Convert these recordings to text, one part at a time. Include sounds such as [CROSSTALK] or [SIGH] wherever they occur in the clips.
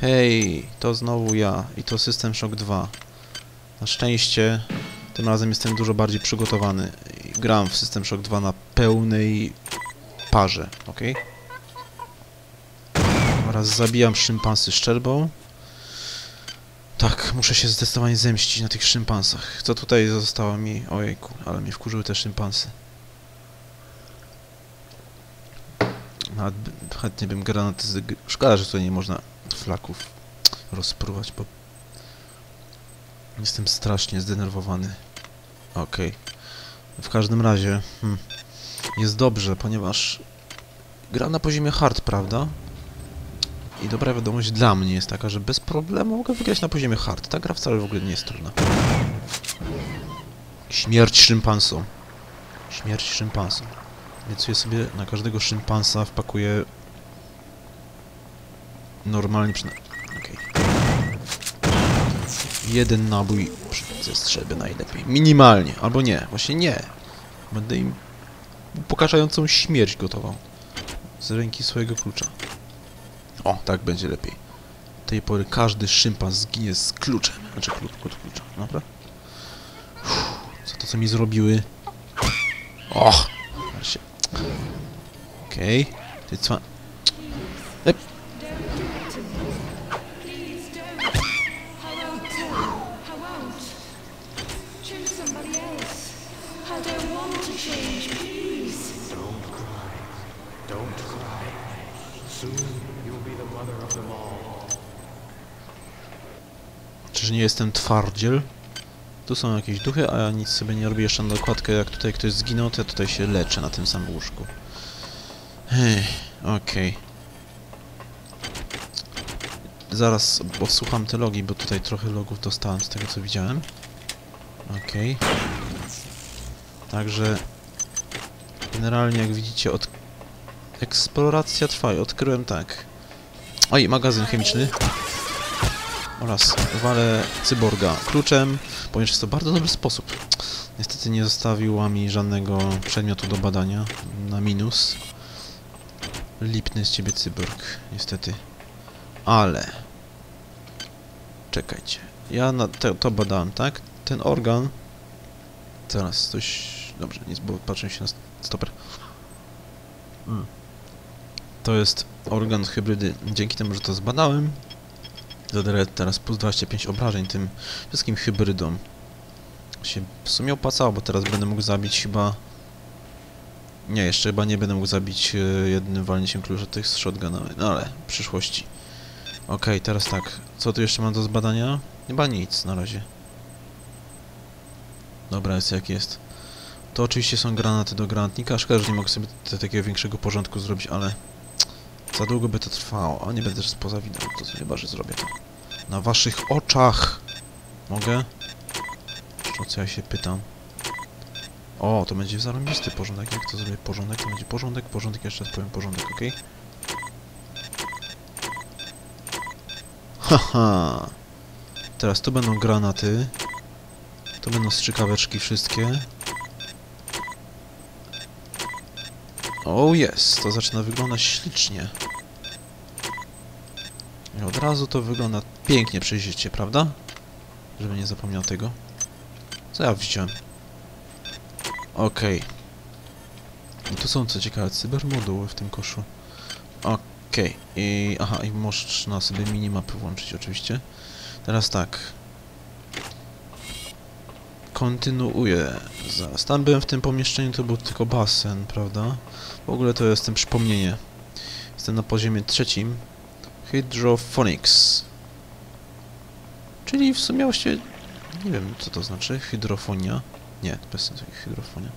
Hej, to znowu ja i to System Shock 2. Na szczęście tym razem jestem dużo bardziej przygotowany. Gram w System Shock 2 na pełnej parze, ok? Oraz zabijam szympansy szczelbą. Tak, muszę się zdecydowanie zemścić na tych szympansach. Co tutaj zostało mi? Ojejku, ale mnie wkurzyły te szympansy. Nawet chętnie bym granaty z... Szkoda, że tutaj nie można flaków rozpruwać, bo jestem strasznie zdenerwowany. Okej. W każdym razie hmm, jest dobrze, ponieważ gra na poziomie hard, prawda? I dobra wiadomość dla mnie jest taka, że bez problemu mogę wygrać na poziomie hard. Ta gra wcale w ogóle nie jest trudna. Śmierć szympansom. Śmierć szympansom. Więc ja sobie na każdego szympansa wpakuję normalnie przynajmniej. Okej. Jeden nabój przy- ze strzelby najlepiej. Minimalnie. Albo nie. Właśnie nie. Będę im pokażającą śmierć gotował. Z ręki swojego klucza. O, tak będzie lepiej. tej pory każdy szympans zginie z kluczem. Znaczy klucz, klucz, klucza. Dobra? Uff, co to co mi zrobiły? Och! Okej. Ty co? Czyż nie jestem twardziel? Tu są jakieś duchy, a ja nic sobie nie robię jeszcze na dokładkę. Jak tutaj ktoś zginął, to ja tutaj się leczę na tym samym łóżku. Ech, okej. Zaraz odsłucham te logi, bo tutaj trochę logów dostałem z tego co widziałem. Okej. Także... Generalnie jak widzicie od... Eksploracja trwa odkryłem tak. Oj, magazyn chemiczny oraz walę cyborga kluczem, ponieważ jest to bardzo dobry sposób. Niestety nie zostawiła mi żadnego przedmiotu do badania na minus. Lipny z ciebie cyborg, niestety. Ale... Czekajcie. Ja te, to badałem, tak? Ten organ... Zaraz, coś... Dobrze, nic, bo patrzę się na st- stoper. Mm. To jest organ hybrydy. Dzięki temu, że to zbadałem, Zadaję teraz plus 25 obrażeń tym wszystkim hybrydom. Się w sumie opłacało, bo teraz będę mógł zabić chyba... Nie, jeszcze chyba nie będę mógł zabić e, jednym walnięciem kluczatych z shotguna, no ale w przyszłości. Okej, teraz tak. Co tu jeszcze mam do zbadania? Chyba nic na razie. Dobra, jest jak jest. To oczywiście są granaty do granatnika. Szkoda, że nie mogę sobie takiego większego porządku zrobić, ale... Za długo by to trwało, a nie będę spoza wideo, to chyba, że zrobię to. Na waszych oczach! Mogę? O co ja się pytam? O, to będzie zarąbisty porządek. Jak to zrobię porządek? To będzie porządek, porządek, jeszcze raz powiem porządek, ok? Haha! Teraz tu będą granaty. Tu będą strzykaweczki wszystkie. Oh yes, to zaczyna wyglądać ślicznie. Od razu to wygląda pięknie przejrzyście, prawda? Żeby nie zapomniał tego. Co ja wziąłem? Okej. I tu są co ciekawe cybermoduły w tym koszu. Okej. I aha, i można sobie minimapy włączyć oczywiście. Teraz tak. Kontynuuję. Zaraz. Tam byłem w tym pomieszczeniu, to był tylko basen, prawda? W ogóle to jestem przypomnienie. Jestem na poziomie trzecim. Hydrophonics. Czyli w sumie właściwie... Nie wiem, co to znaczy. Hydrofonia. Nie, bez sensu. Hydrofonia.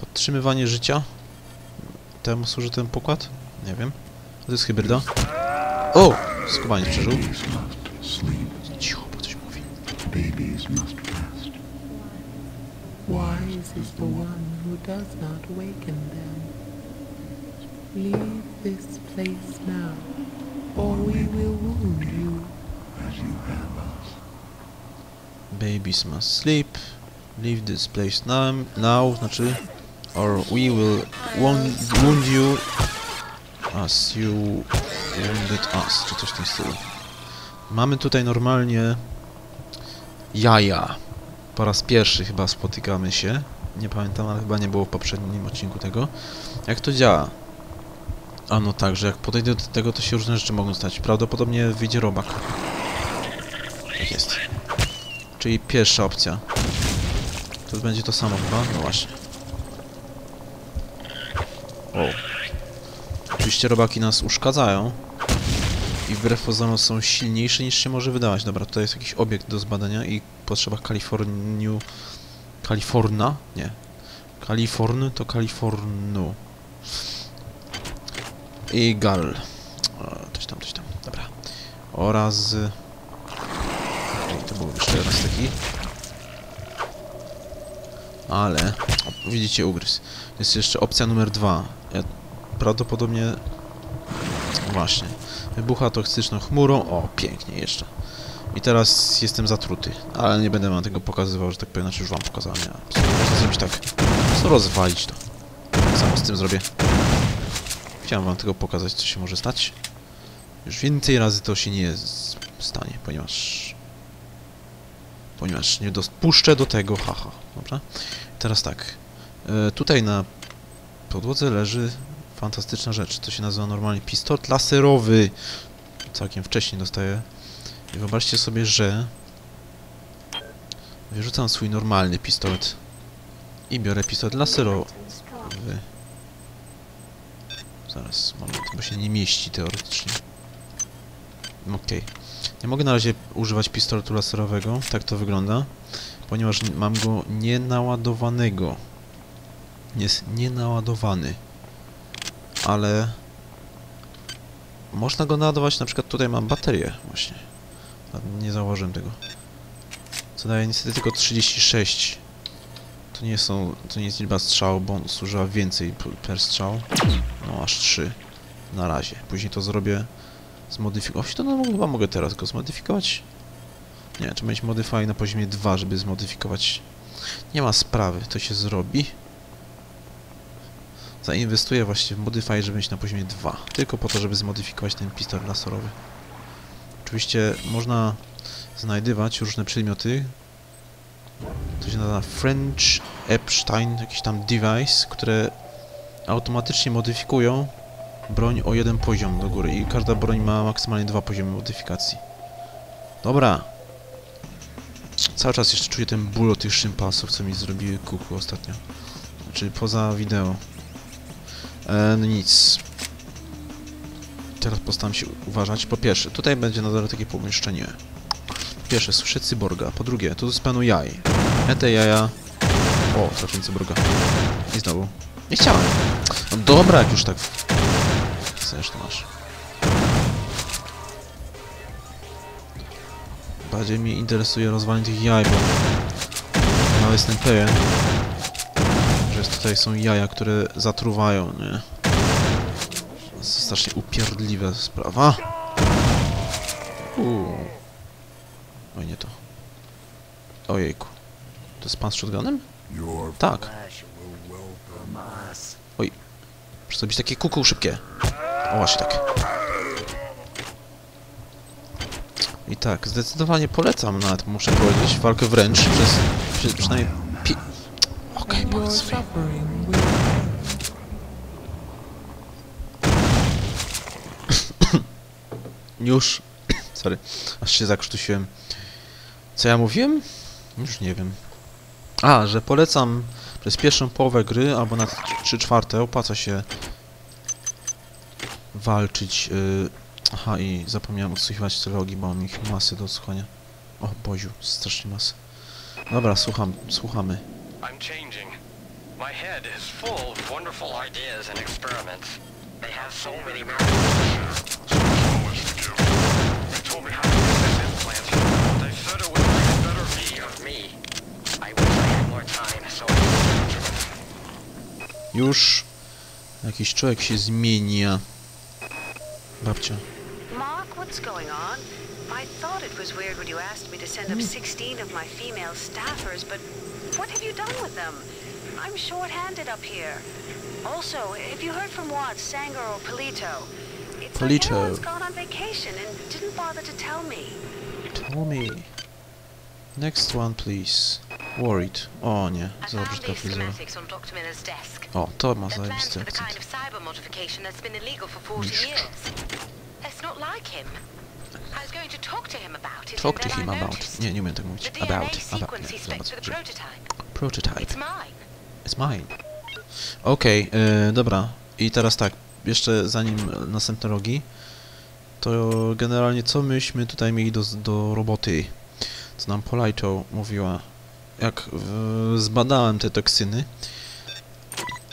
Podtrzymywanie życia. Temu służy ten pokład? Nie wiem. To jest hybryda. O! Skubaniec przeżył. Cicho, bo coś mówi. Wise is the one who does not waken them. Leave this place now, or we will wound you. As you have us. Babies must sleep. Leave this place now, now znaczy or we will wound, wound you us, you wounded us, czy coś w tym stylu. Mamy tutaj normalnie jaja. Po raz pierwszy chyba spotykamy się. Nie pamiętam, ale chyba nie było w poprzednim odcinku tego. Jak to działa? A no tak, że jak podejdę do tego, to się różne rzeczy mogą stać. Prawdopodobnie wyjdzie robak. Tak jest. Czyli pierwsza opcja. To będzie to samo chyba? No właśnie. O. Oczywiście robaki nas uszkadzają. I wbrew pozorom są silniejsze niż się może wydawać. Dobra, tutaj jest jakiś obiekt do zbadania i potrzeba Kaliforniu... Kaliforna? Nie. Kaliforny to Kalifornu. I gal. Coś tam, coś tam. Dobra. Oraz... Okej, to był jeszcze raz taki. Ale... Widzicie ugryz. Jest jeszcze opcja numer dwa. Ja prawdopodobnie... Właśnie. Wybucha toksyczną chmurą. O, pięknie jeszcze. I teraz jestem zatruty. Ale nie będę wam tego pokazywał, że tak powiem, znaczy już wam pokazałem. Ja można zrobić tak. Co rozwalić to. Samo z tym zrobię. Chciałem wam tego pokazać, co się może stać. Już więcej razy to się nie stanie, ponieważ... Ponieważ nie dopuszczę do tego, haha, dobra? Teraz tak. E, tutaj na podłodze leży fantastyczna rzecz. To się nazywa normalnie pistolet laserowy. Całkiem wcześnie dostaję. I wyobraźcie sobie, że wyrzucam swój normalny pistolet i biorę pistolet laserowy. Zaraz, moment, bo się nie mieści teoretycznie. Okej. Nie mogę na razie używać pistoletu laserowego, tak to wygląda, ponieważ mam go nienaładowanego. Jest nienaładowany. Ale można go naładować, na przykład tutaj mam baterię właśnie. Nie zauważyłem tego. Co daje niestety tylko 36. To nie są, to nie jest liczba strzał, bo on zużywa więcej per strzał. No aż 3 na razie. Później to zrobię zmodyfikować. To no, chyba mogę teraz go zmodyfikować. Nie, trzeba mieć modify na poziomie 2, żeby zmodyfikować. Nie ma sprawy, to się zrobi. Zainwestuję właśnie w modify, żeby mieć na poziomie 2. Tylko po to, żeby zmodyfikować ten pistolet laserowy. Oczywiście można znajdywać różne przedmioty. To się nazywa French Epstein, jakiś tam device, które automatycznie modyfikują broń o jeden poziom do góry i każda broń ma maksymalnie dwa poziomy modyfikacji. Dobra. Cały czas jeszcze czuję ten ból od tych szympasów, co mi zrobiły kuku ostatnio. Znaczy poza wideo. E, no nic. Teraz postaram się uważać. Po pierwsze, tutaj będzie na dole takie pomieszczenie. Pierwsze, słyszę cyborga. Po drugie, tu jest pełno jaj. Ja te jaja... O, trafiłem cyborga. I znowu. Nie chciałem. No dobra, jak już tak... Chcesz, to masz. Bardziej mnie interesuje rozwalenie tych jaj, bo... No jestem pewien, że tutaj są jaja, które zatruwają, nie? To jest strasznie upierdliwa sprawa. Uuu. Oj, nie to. Ojejku. To jest pan z shotgunem? Tak. Oj. Muszę zrobić takie kuku szybkie. O, właśnie tak. I tak, zdecydowanie polecam nawet, muszę powiedzieć, walkę wręcz przez, przez przynajmniej pi... Okej, powiedz mi. [COUGHS] Już. [COUGHS] Sorry, aż się zakrztusiłem. Co ja mówiłem? Już nie wiem. A, że polecam przez pierwszą połowę gry, albo na 3 czwarte opłaca się walczyć. Yy... Aha, i zapomniałem odsłuchiwać trilogii, bo mam ich masy do odsłuchania. O, Boziu, strasznie masy. Dobra, słucham, słuchamy. I'm changing. My head is full of wonderful ideas and experiments. They have so many. Już jakiś człowiek się zmienia. Babcia. Mark, what's going on? I thought it was weird when you asked me to send up hmm. 16 of my female staffers, but what have you done with them? I'm short-handed up here. Also, if you heard from Watts, Sanger, or Polito, it's Polito. like everyone's gone on vacation and didn't bother to tell me. Tell me. Next one, please. Worried. O nie, za brzydka fryzura. O, to ma zajebisty akcent. Mistrz. Talk to him about. Nie, nie umiem tak mówić. About. About. Nie, zobacz. Prototype. It's mine. Okej, okay, dobra. I teraz tak, jeszcze zanim następne rogi, to generalnie co myśmy tutaj mieli do, do roboty? Co nam Polito mówiła? Jak e, zbadałem te toksyny,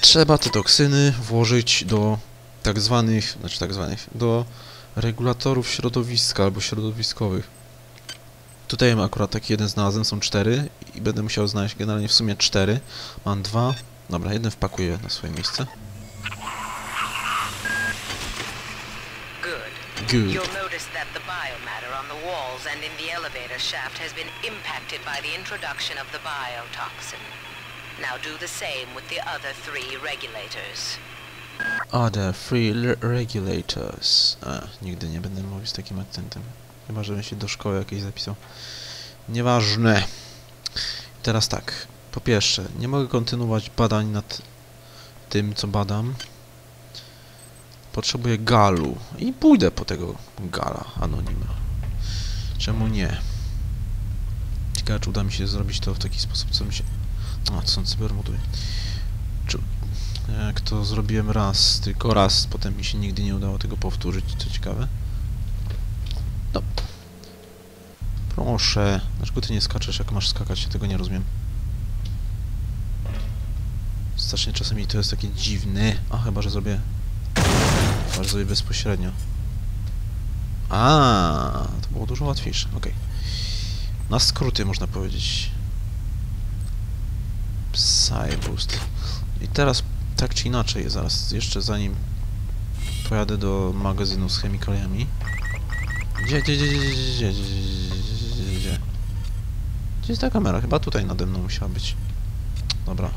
trzeba te toksyny włożyć do tak zwanych, znaczy tak zwanych, do regulatorów środowiska albo środowiskowych. Tutaj akurat taki jeden znalazłem, są cztery i będę musiał znaleźć generalnie w sumie cztery. Mam dwa. Dobra, jeden wpakuję na swoje miejsce. Good. You'll notice that the biomatter on the walls and in the elevator shaft has been impacted by the introduction of the biotoxin. Now do the same with the other three regulators. Other le- regulators. A, nigdy nie będę mówić z takim akcentem. Chyba, żebym się do szkoły jakiejś zapisał. Nieważne. Teraz tak. Po pierwsze, nie mogę kontynuować badań nad tym, co badam. Potrzebuję galu. I pójdę po tego gala anonima. Czemu nie? Ciekawe, czy uda mi się zrobić to w taki sposób, co mi się... A, to są cybermoduły. Czy jak to zrobiłem raz, tylko raz, potem mi się nigdy nie udało tego powtórzyć, co ciekawe. No. Proszę. Dlaczego ty nie skaczesz, jak masz skakać? Ja tego nie rozumiem. Strasznie czasami to jest takie dziwne. A, chyba, że zrobię... Zrobię bezpośrednio. A, to było dużo łatwiejsze, okej. Na skróty można powiedzieć. Psyboost. I teraz tak czy inaczej, zaraz, jeszcze zanim pojadę do magazynu z chemikaliami. Gdzie, gdzie, gdzie, gdzie, gdzie, gdzie, gdzie, gdzie? Gdzie jest ta kamera? Chyba tutaj nade mną musiała być. Dobra.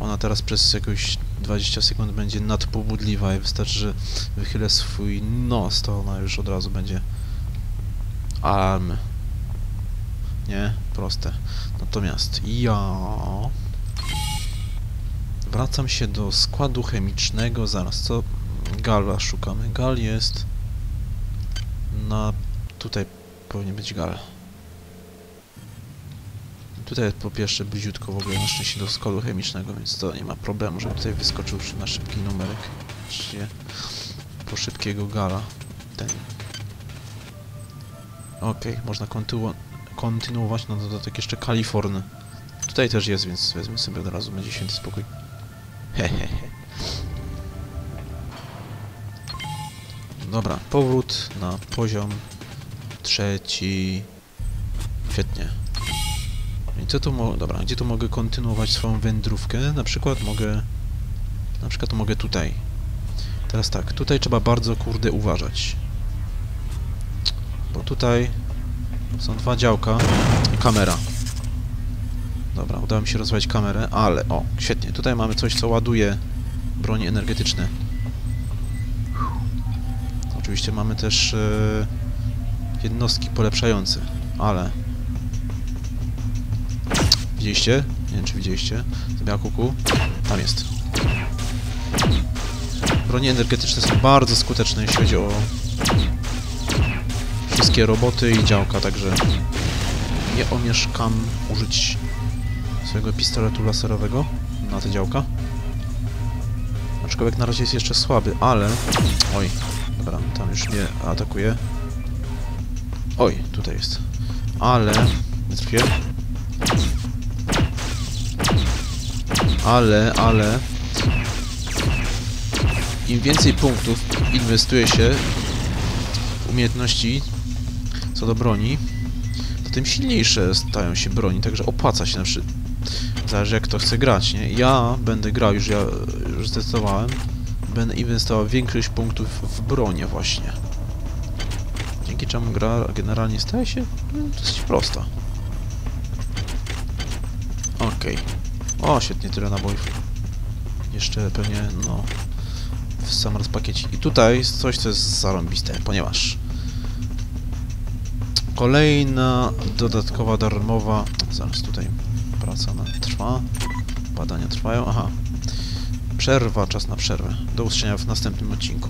Ona teraz przez jakieś 20 sekund będzie nadpobudliwa i wystarczy, że wychylę swój nos, to ona już od razu będzie alarm. Nie? Proste. Natomiast ja Wracam się do składu chemicznego. Zaraz, co? Gala szukamy. Gal jest na... Tutaj powinien być gal. Tutaj po pierwsze bliziutko w ogóle na szczęście do składu chemicznego, więc to nie ma problemu, żeby tutaj wyskoczył na szybki numerek. Właściwie po szybkiego gala. Ten. Okej, można kontynu kontynuować na dodatek jeszcze Kalifornię. Tutaj też jest, więc wezmę sobie od razu, będzie święty spokój. Hehehe. Dobra, powrót na poziom trzeci. Świetnie. I co tu mo... Dobra, gdzie tu mogę kontynuować swoją wędrówkę? Na przykład mogę... Na przykład mogę tutaj. Teraz tak, tutaj trzeba bardzo kurde uważać. Bo tutaj są dwa działka i kamera. Dobra, udało mi się rozwalić kamerę, ale o, świetnie. Tutaj mamy coś, co ładuje bronie energetyczne. Oczywiście mamy też e, jednostki polepszające, ale... Widzieliście? Nie wiem, czy widzieliście. Zabiała kuku. Tam jest. Bronie energetyczne są bardzo skuteczne, jeśli chodzi o wszystkie roboty i działka, także nie omieszkam użyć swojego pistoletu laserowego na te działka. Aczkolwiek na razie jest jeszcze słaby, ale... Oj, dobra, tam już nie atakuje. Oj, tutaj jest. Ale... Nie trafiłem. Ale, ale... Im więcej punktów inwestuje się w umiejętności co do broni, to tym silniejsze stają się broni, także opłaca się na przykład. Zależy jak to chce grać, nie? Ja będę grał, już ja już zdecydowałem, będę inwestował większość punktów w bronię właśnie. Dzięki czemu gra generalnie staje się no, dosyć prosta. Okej. O, świetnie, tyle nabojów. jeszcze pewnie, no, w sam rozpakiecie. I tutaj coś, co jest zarąbiste, ponieważ kolejna dodatkowa darmowa, zaraz tutaj praca na, trwa, badania trwają, aha, przerwa, czas na przerwę. Do usłyszenia w następnym odcinku.